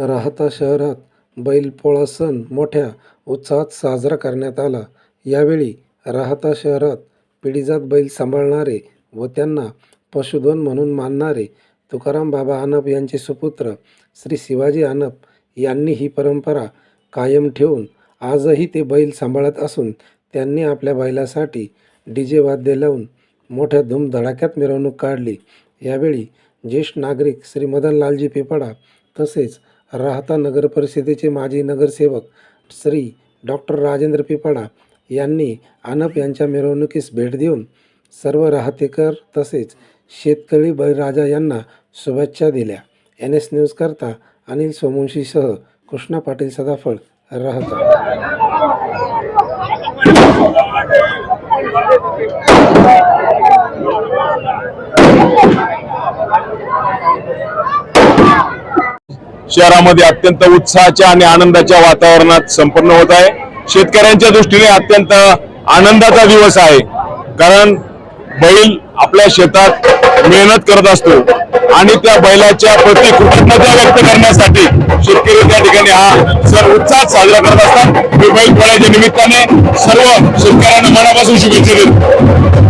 राहता शहरात बैलपोळा सण मोठ्या उत्साहात साजरा करण्यात आला. यावेळी राहता शहरात पिढीजात बैल सांभाळणारे व त्यांना पशुधन म्हणून मानणारे तुकाराम बाबा आनप यांचे सुपुत्र श्री शिवाजी आनप यांनी ही परंपरा कायम ठेवून आजही ते बैल सांभाळत असून त्यांनी आपल्या बैलासाठी डी जे वाद्य लावून मोठ्या धूमधडाक्यात मिरवणूक काढली. यावेळी ज्येष्ठ नागरिक श्री मदनलालजी पिपाडा तसेच राहता नगर परिषदेचे माजी नगरसेवक श्री डॉक्टर राजेंद्र पिपाडा यांनी आनप यांच्या मिरवणुकीस भेट देऊन सर्व राहतेकर तसेच शेतकरी बळीराजा यांना शुभेच्छा दिल्या. एन एस न्यूजकरता अनिल सोमुंशीसह कृष्णा पाटील सदाफळ राहता. शहरामध्ये अत्यंत उत्साहाच्या आणि आनंदाच्या वातावरणात संपन्न होत आहे. शेतकऱ्यांच्या दृष्टीने अत्यंत आनंदाचा दिवस आहे. कारण बैल आपल्या शेतात मेहनत करत असतो आणि त्या बैलाच्या प्रति कृतज्ञता व्यक्त करण्यासाठी शेतकरी त्या ठिकाणी हा सण उत्साहात साजरा करत असतात. बैल पोळ्याच्या निमित्ताने सर्व शेतकऱ्यांना मनापासून शुभेच्छा देतो.